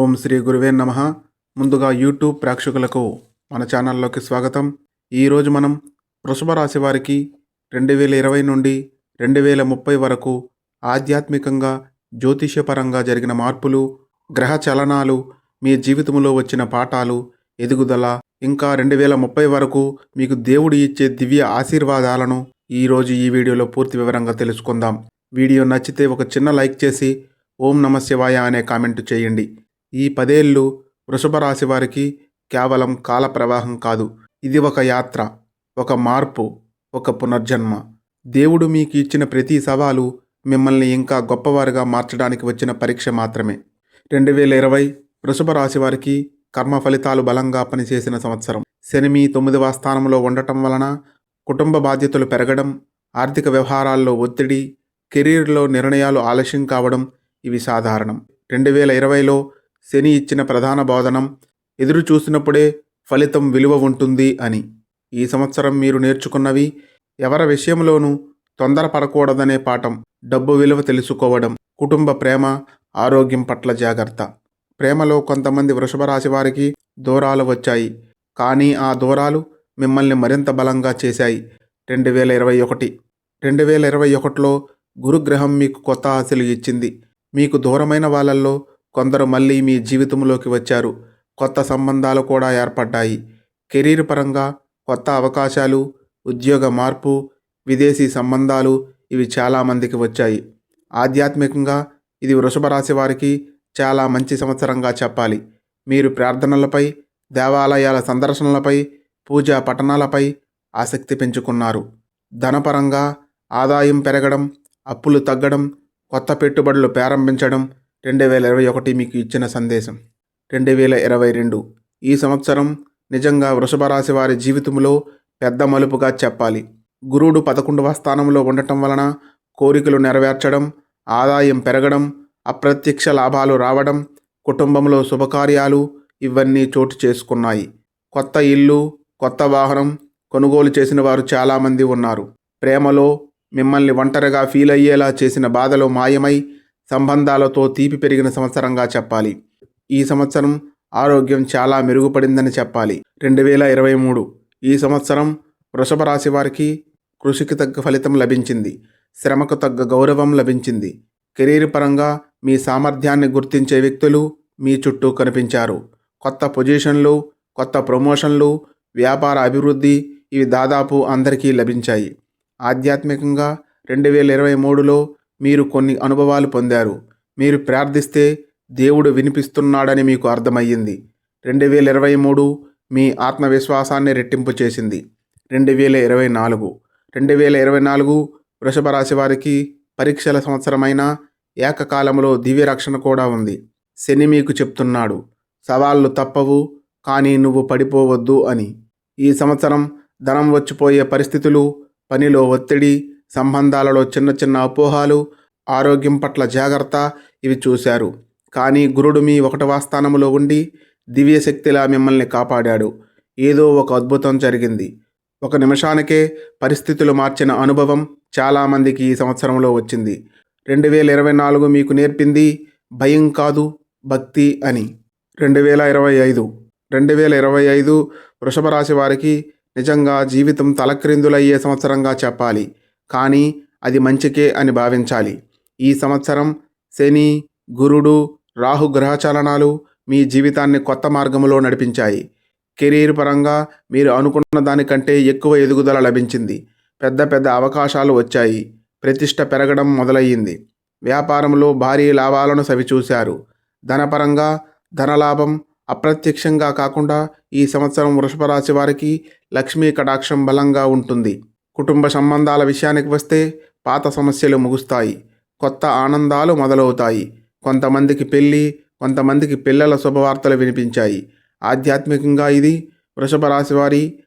ఓం శ్రీ గురువే నమ. ముందుగా యూట్యూబ్ ప్రేక్షకులకు మన ఛానల్లోకి స్వాగతం. ఈరోజు మనం వృషభ రాశి వారికి రెండు వేల ఇరవై నుండి రెండు వేల ముప్పై వరకు ఆధ్యాత్మికంగా జ్యోతిష్యపరంగా జరిగిన మార్పులు గ్రహ చలనాలు మీ జీవితంలో వచ్చిన పాఠాలు ఎదుగుదల ఇంకా రెండు వేల ముప్పై వరకు మీకు దేవుడు ఇచ్చే దివ్య ఆశీర్వాదాలను ఈరోజు ఈ వీడియోలో పూర్తి వివరంగా తెలుసుకుందాం. వీడియో నచ్చితే ఒక చిన్న లైక్ చేసి ఓం నమ శివాయ అనే కామెంట్ చేయండి. ఈ పదేళ్ళు వృషభ రాశి వారికి కేవలం కాల ప్రవాహం కాదు. ఇది ఒక యాత్ర ఒక మార్పు ఒక పునర్జన్మ. దేవుడు మీకు ఇచ్చిన ప్రతి సవాలు మిమ్మల్ని ఇంకా గొప్పవారుగా మార్చడానికి వచ్చిన పరీక్ష మాత్రమే. రెండు వేల ఇరవై వృషభ రాశి వారికి కర్మ ఫలితాలు బలంగా పనిచేసిన సంవత్సరం. శని మీ తొమ్మిదవ స్థానంలో ఉండటం వలన కుటుంబ బాధ్యతలు పెరగడం ఆర్థిక వ్యవహారాల్లో ఒత్తిడి కెరీర్లో నిర్ణయాలు ఆలస్యం కావడం ఇవి సాధారణం. రెండు వేల ఇరవైలో శని ఇచ్చిన ప్రధాన బోధనం ఎదురు చూసినప్పుడే ఫలితం విలువ ఉంటుంది అని. ఈ సంవత్సరం మీరు నేర్చుకున్నవి ఎవరి విషయంలోనూ తొందరపడకూడదనే పాఠం. డబ్బు విలువ తెలుసుకోవడం కుటుంబ ప్రేమ ఆరోగ్యం పట్ల జాగ్రత్త. ప్రేమలో కొంతమంది వృషభ రాశి వారికి దూరాలు వచ్చాయి. కానీ ఆ దూరాలు మిమ్మల్ని మరింత బలంగా చేశాయి. రెండు వేల ఇరవై ఒకటి. రెండు వేల ఇరవై ఒకటిలో గురుగ్రహం మీకు కొత్త ఆశలు ఇచ్చింది. మీకు దూరమైన వాళ్ళల్లో కొందరు మళ్ళీ మీ జీవితంలోకి వచ్చారు. కొత్త సంబంధాలు కూడా ఏర్పడ్డాయి. కెరీర్ పరంగా కొత్త అవకాశాలు ఉద్యోగ మార్పు విదేశీ సంబంధాలు ఇవి చాలామందికి వచ్చాయి. ఆధ్యాత్మికంగా ఇది వృషభ రాశి వారికి చాలా మంచి సంవత్సరంగా చెప్పాలి. మీరు ప్రార్థనలపై దేవాలయాల సందర్శనలపై పూజా పఠనాలపై ఆసక్తి పెంచుకున్నారు. ధనపరంగా ఆదాయం పెరగడం అప్పులు తగ్గడం కొత్త పెట్టుబడులు ప్రారంభించడం రెండు వేల ఇరవై ఒకటి మీకు ఇచ్చిన సందేశం. రెండు వేల ఇరవై రెండు. ఈ సంవత్సరం నిజంగా వృషభ రాశి వారి జీవితంలో పెద్ద మలుపుగా చెప్పాలి. గురువుడు పదకొండవ స్థానంలో ఉండటం వలన కోరికలు నెరవేర్చడం ఆదాయం పెరగడం అప్రత్యక్ష లాభాలు రావడం కుటుంబంలో శుభకార్యాలు ఇవన్నీ చోటు చేసుకున్నాయి. కొత్త ఇల్లు కొత్త వాహనం కొనుగోలు చేసిన వారు చాలామంది ఉన్నారు. ప్రేమలో మిమ్మల్ని ఒంటరిగా ఫీల్ అయ్యేలా చేసిన బాధలు మాయమై సంబంధాలతో తీపి పెరిగిన సంవత్సరంగా చెప్పాలి. ఈ సంవత్సరం ఆరోగ్యం చాలా మెరుగుపడిందని చెప్పాలి. రెండు వేల ఇరవై మూడు ఈ సంవత్సరం వృషభ రాశి వారికి కృషికి తగ్గ ఫలితం లభించింది. శ్రమకు తగ్గ గౌరవం లభించింది. కెరీర్ పరంగా మీ సామర్థ్యాన్ని గుర్తించే వ్యక్తులు మీ చుట్టూ కనిపించారు. కొత్త పొజిషన్లు కొత్త ప్రమోషన్లు వ్యాపార అభివృద్ధి ఇవి దాదాపు అందరికీ లభించాయి. ఆధ్యాత్మికంగా రెండు వేల ఇరవై మూడులో మీరు కొన్ని అనుభవాలు పొందారు. మీరు ప్రార్థిస్తే దేవుడు వినిపిస్తున్నాడని మీకు అర్థమయ్యింది. రెండు వేల ఇరవై మూడు మీ ఆత్మవిశ్వాసాన్ని రెట్టింపు చేసింది. రెండు వేల ఇరవై నాలుగు. రెండు వేల ఇరవై నాలుగు వృషభ రాశి వారికి పరీక్షల సంవత్సరమైన ఏకకాలంలో దివ్య రక్షణ కూడా ఉంది. శని మీకు చెప్తున్నాడు. సవాళ్ళు తప్పవు కానీ నువ్వు పడిపోవద్దు అని. ఈ సంవత్సరం ధనం వచ్చిపోయే పరిస్థితులు పనిలో ఒత్తిడి సంబంధాలలో చిన్న చిన్న అపోహాలు ఆరోగ్యం పట్ల జాగ్రత్త ఇవి చూశారు. కానీ గురుడు మీ ఒకటవ స్థానంలో ఉండి దివ్యశక్తిలా మిమ్మల్ని కాపాడాడు. ఏదో ఒక అద్భుతం జరిగింది. ఒక నిమిషానికే పరిస్థితులు మార్చిన అనుభవం చాలామందికి ఈ సంవత్సరంలో వచ్చింది. రెండు వేల ఇరవై నాలుగు మీకు నేర్పింది భయం కాదు భక్తి అని. రెండు వేల ఇరవై ఐదు. రెండు వేల ఇరవై ఐదు వృషభ రాశి వారికి నిజంగా జీవితం తలక్రిందులయ్యే సంవత్సరంగా చెప్పాలి. కానీ అది మంచికే అని భావించాలి. ఈ సంవత్సరం శని గురుడు రాహు గ్రహచలనాలు మీ జీవితాన్ని కొత్త మార్గంలో నడిపించాయి. కెరీర్ పరంగా మీరు అనుకున్న దానికంటే ఎక్కువ ఎదుగుదల లభించింది. పెద్ద పెద్ద అవకాశాలు వచ్చాయి. ప్రతిష్ట పెరగడం మొదలయ్యింది. వ్యాపారంలో భారీ లాభాలను సవిచూశారు. ధనపరంగా ధనలాభం అప్రత్యక్షంగా కాకుండా ఈ సంవత్సరం వృషభ రాశి వారికి లక్ష్మీ కటాక్షం బలంగా ఉంటుంది. కుటుంబ సంబంధాల విషయానికి వస్తే పాత సమస్యలు ముగుస్తాయి. కొత్త ఆనందాలు మొదలవుతాయి. కొంతమందికి పెళ్ళి కొంతమందికి పిల్లల శుభవార్తలు వినిపించాయి. ఆధ్యాత్మికంగా ఇది వృషభ రాశి వారి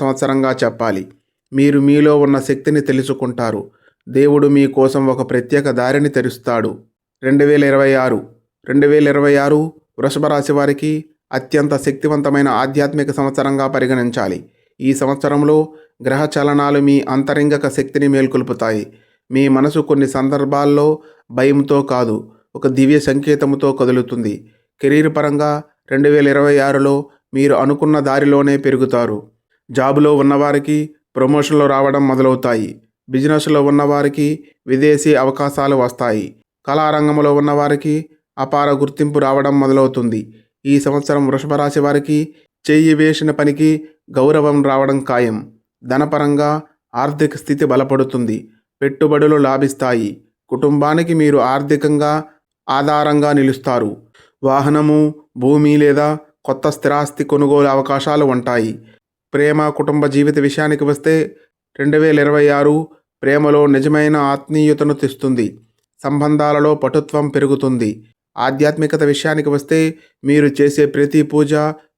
సంవత్సరంగా చెప్పాలి. మీరు మీలో ఉన్న శక్తిని తెలుసుకుంటారు. దేవుడు మీ కోసం ఒక ప్రత్యేక దారిని తెరుస్తాడు. రెండు వేల ఇరవై ఆరు రెండు వేల ఇరవై ఆరు వృషభ రాశి వారికి అత్యంత శక్తివంతమైన ఆధ్యాత్మిక సంవత్సరంగా పరిగణించాలి. ఈ సంవత్సరంలో గ్రహ చలనాలు మీ అంతరింగక శక్తిని మేల్కొల్పుతాయి. మీ మనసు కొన్ని సందర్భాల్లో భయంతో కాదు ఒక దివ్య సంకేతముతో కదులుతుంది. కెరీర్ పరంగా రెండు వేల ఇరవై ఆరులో మీరు అనుకున్న దారిలోనే పెరుగుతారు. జాబులో ఉన్నవారికి ప్రమోషన్లు రావడం మొదలవుతాయి. బిజినెస్లో ఉన్నవారికి విదేశీ అవకాశాలు వస్తాయి. కళారంగంలో ఉన్నవారికి అపార గుర్తింపు రావడం మొదలవుతుంది. ఈ సంవత్సరం వృషభ రాశి వారికి చెయ్యి వేసిన పనికి గౌరవం రావడం ఖాయం. ధనపరంగా ఆర్థిక స్థితి బలపడుతుంది. పెట్టుబడులు లాభిస్తాయి. కుటుంబానికి మీరు ఆర్థికంగా ఆధారంగా నిలుస్తారు. వాహనము భూమి లేదా కొత్త స్థిరాస్తి కొనుగోలు అవకాశాలు ఉంటాయి. ప్రేమ కుటుంబ జీవిత విషయానికి వస్తే రెండు వేల ఇరవై ఆరు ప్రేమలో నిజమైన ఆత్మీయతను తెస్తుంది. సంబంధాలలో పటుత్వం పెరుగుతుంది. ఆధ్యాత్మికత విషయానికి వస్తే మీరు చేసే ప్రతి పూజ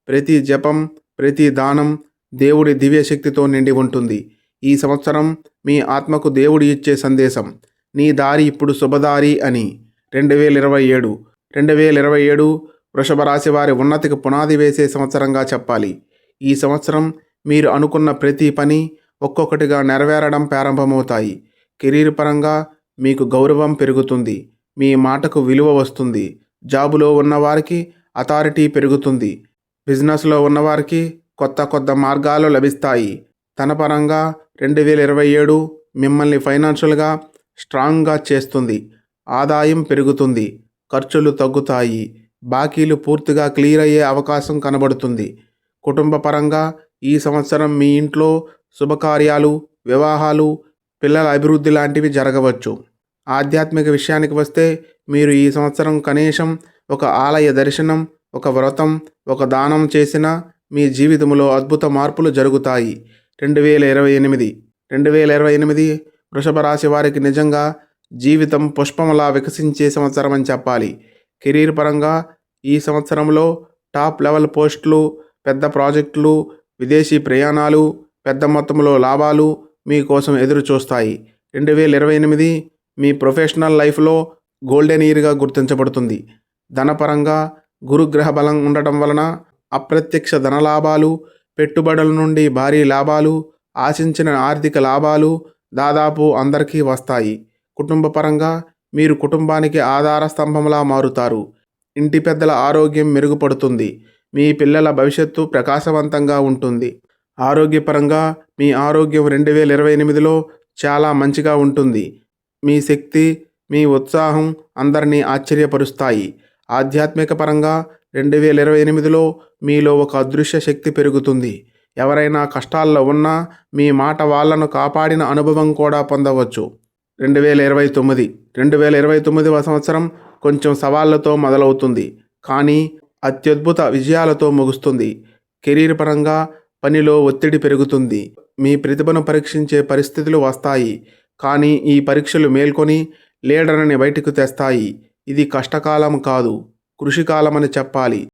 ప్రతి జపం ప్రతి దానం దేవుడి దివ్యశక్తితో నిండి ఉంటుంది. ఈ సంవత్సరం మీ ఆత్మకు దేవుడు ఇచ్చే సందేశం నీ దారి ఇప్పుడు శుభదారి అని. రెండు వేల ఇరవై ఏడు రెండు వేల ఇరవై ఏడు వృషభ రాశి వారి ఉన్నతికి పునాది వేసే సంవత్సరంగా చెప్పాలి. ఈ సంవత్సరం మీరు అనుకున్న ప్రతి పని ఒక్కొక్కటిగా నెరవేరడం ప్రారంభమవుతాయి. కెరీర్ పరంగా మీకు గౌరవం పెరుగుతుంది. మీ మాటకు విలువ వస్తుంది. జాబులో ఉన్నవారికి అథారిటీ పెరుగుతుంది. బిజినెస్లో ఉన్నవారికి కొత్త కొత్త మార్గాలు లభిస్తాయి. తన పరంగా రెండు వేల ఇరవై ఏడు మిమ్మల్ని ఫైనాన్షియల్గా స్ట్రాంగ్గా చేస్తుంది. ఆదాయం పెరుగుతుంది. ఖర్చులు తగ్గుతాయి. బాకీలు పూర్తిగా క్లియర్ అయ్యే అవకాశం కనబడుతుంది. కుటుంబ పరంగా ఈ సంవత్సరం మీ ఇంట్లో శుభకార్యాలు వివాహాలు పిల్లల అభివృద్ధి లాంటివి జరగవచ్చు. ఆధ్యాత్మిక విషయానికి వస్తే మీరు ఈ సంవత్సరం కనీసం ఒక ఆలయ దర్శనం ఒక వ్రతం ఒక దానం చేసిన మీ జీవితంలో అద్భుత మార్పులు జరుగుతాయి. రెండు వేల ఇరవై ఎనిమిది. రెండు వేల ఇరవై ఎనిమిది వృషభ రాశి వారికి నిజంగా జీవితం పుష్పంలా వికసించే సంవత్సరం అని చెప్పాలి. కెరీర్ పరంగా ఈ సంవత్సరంలో టాప్ లెవెల్ పోస్టులు పెద్ద ప్రాజెక్టులు విదేశీ ప్రయాణాలు పెద్ద మొత్తంలో లాభాలు మీకోసం ఎదురు చూస్తాయి రెండు వేల ఇరవై ఎనిమిది మీ ప్రొఫెషనల్ లైఫ్లో గోల్డెన్ ఇయర్గా గుర్తించబడుతుంది. ధనపరంగా గురుగ్రహ బలం ఉండటం వలన అప్రత్యక్ష ధనలాభాలు పెట్టుబడుల నుండి భారీ లాభాలు ఆశించిన ఆర్థిక లాభాలు దాదాపు అందరికీ వస్తాయి. కుటుంబ పరంగా మీరు కుటుంబానికి ఆధార స్తంభంలా మారుతారు. ఇంటి పెద్దల ఆరోగ్యం మెరుగుపడుతుంది. మీ పిల్లల భవిష్యత్తు ప్రకాశవంతంగా ఉంటుంది. ఆరోగ్యపరంగా మీ ఆరోగ్యం రెండు వేల ఇరవై ఎనిమిదిలో చాలా మంచిగా ఉంటుంది. మీ శక్తి మీ ఉత్సాహం అందరినీ ఆశ్చర్యపరుస్తాయి. ఆధ్యాత్మిక పరంగా రెండు వేల ఇరవై ఎనిమిదిలో మీలో ఒక అదృశ్య శక్తి పెరుగుతుంది. ఎవరైనా కష్టాల్లో ఉన్నా మీ మాట వాళ్ళను కాపాడిన అనుభవం కూడా పొందవచ్చు. రెండు వేల ఇరవై తొమ్మిది. రెండు వేల ఇరవై తొమ్మిదవ సంవత్సరం కొంచెం సవాళ్ళతో మొదలవుతుంది. కానీ అత్యద్భుత విజయాలతో ముగుస్తుంది. కెరీర్ పరంగా పనిలో ఒత్తిడి పెరుగుతుంది. మీ ప్రతిభను పరీక్షించే పరిస్థితులు వస్తాయి. కానీ ఈ పరీక్షలు మేల్కొని లీడర్ని బయటకు తెస్తాయి. ఇది కష్టకాలం కాదు కృషికాలమని చెప్పాలి.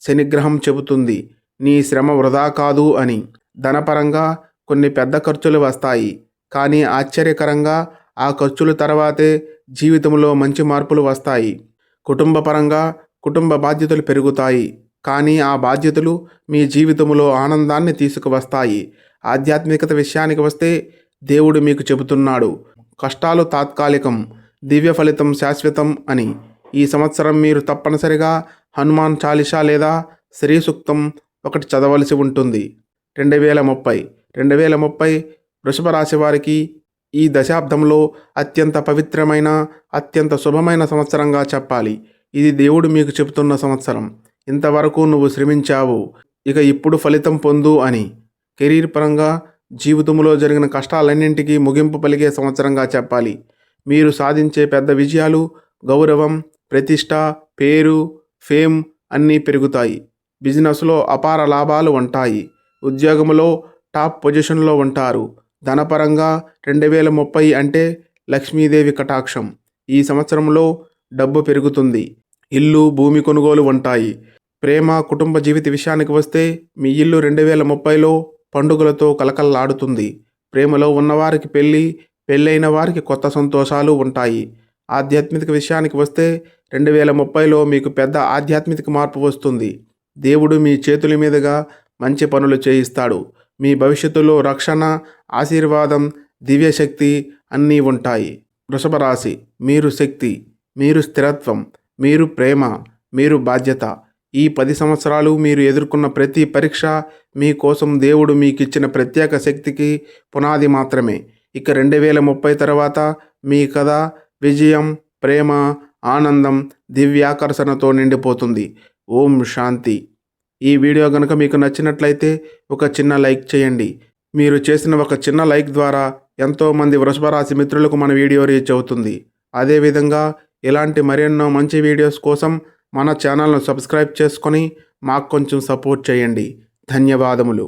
శనిగ్రహం చెబుతుంది నీ శ్రమ వృధా కాదు అని. ధనపరంగా కొన్ని పెద్ద ఖర్చులు వస్తాయి కానీ ఆశ్చర్యకరంగా ఆ ఖర్చుల తర్వాతే జీవితంలో మంచి మార్పులు వస్తాయి. కుటుంబపరంగా కుటుంబ బాధ్యతలు పెరుగుతాయి కానీ ఆ బాధ్యతలు మీ జీవితంలో ఆనందాన్ని తీసుకువస్తాయి. ఆధ్యాత్మికత విషయానికి వస్తే దేవుడు మీకు చెబుతున్నాడు కష్టాలు తాత్కాలికం దివ్య ఫలితం శాశ్వతం అని. ఈ సంవత్సరం మీరు తప్పనిసరిగా హనుమాన్ చాలీసా లేదా శ్రీ సూక్తం ఒకటి చదవలసి ఉంటుంది. రెండు వేల ముప్పై రెండు వేల ముప్పై వృషభ రాశి వారికి ఈ దశాబ్దంలో అత్యంత పవిత్రమైన అత్యంత శుభమైన సంవత్సరంగా చెప్పాలి. ఇది దేవుడు మీకు చెబుతున్న సంవత్సరం. ఇంతవరకు నువ్వు శ్రమించావు. ఇక ఇప్పుడు ఫలితం పొందు అని. కెరీర్ పరంగా జీవితంలో జరిగిన కష్టాలన్నింటికీ ముగింపు పలిగే సంవత్సరంగా చెప్పాలి. మీరు సాధించే పెద్ద విజయాలు గౌరవం ప్రతిష్ట పేరు ఫేమ్ అన్నీ పెరుగుతాయి. బిజినెస్లో అపార లాభాలు ఉంటాయి. ఉద్యోగంలో టాప్ పొజిషన్లో ఉంటారు. ధనపరంగా రెండు వేల ముప్పై అంటే లక్ష్మీదేవి కటాక్షం. ఈ సంవత్సరంలో డబ్బు పెరుగుతుంది. ఇల్లు భూమి కొనుగోలు ఉంటాయి. ప్రేమ కుటుంబ జీవిత విషయానికి వస్తే మీ ఇల్లు రెండు వేల ముప్పైలో పండుగలతో కలకల్లాడుతుంది. ప్రేమలో ఉన్నవారికి పెళ్ళి పెళ్ళైన వారికి కొత్త సంతోషాలు ఉంటాయి. ఆధ్యాత్మిక విషయానికి వస్తే రెండు వేల ముప్పైలో మీకు పెద్ద ఆధ్యాత్మిక మార్పు వస్తుంది. దేవుడు మీ చేతుల మీదుగా మంచి పనులు చేయిస్తాడు. మీ భవిష్యత్తులో రక్షణ ఆశీర్వాదం దివ్యశక్తి అన్నీ ఉంటాయి. వృషభ రాశి మీరు శక్తి మీరు స్థిరత్వం మీరు ప్రేమ మీరు బాధ్యత. ఈ పది సంవత్సరాలు మీరు ఎదుర్కొన్న ప్రతి పరీక్ష మీకోసం దేవుడు మీకు ఇచ్చిన ప్రత్యేక శక్తికి పునాది మాత్రమే. ఇక రెండు వేల ముప్పై తర్వాత మీ కథ విజయం ప్రేమ ఆనందం దివ్యాకర్షణతో నిండిపోతుంది. ఓం శాంతి. ఈ వీడియో కనుక మీకు నచ్చినట్లయితే ఒక చిన్న లైక్ చేయండి. మీరు చేసిన ఒక చిన్న లైక్ ద్వారా ఎంతోమంది వృషభరాశి మిత్రులకు మన వీడియో రీచ్ అవుతుంది. అదేవిధంగా ఇలాంటి మరెన్నో మంచి వీడియోస్ కోసం మన ఛానల్ను సబ్స్క్రైబ్ చేసుకొని మాకు కొంచెం సపోర్ట్ చేయండి. ధన్యవాదములు.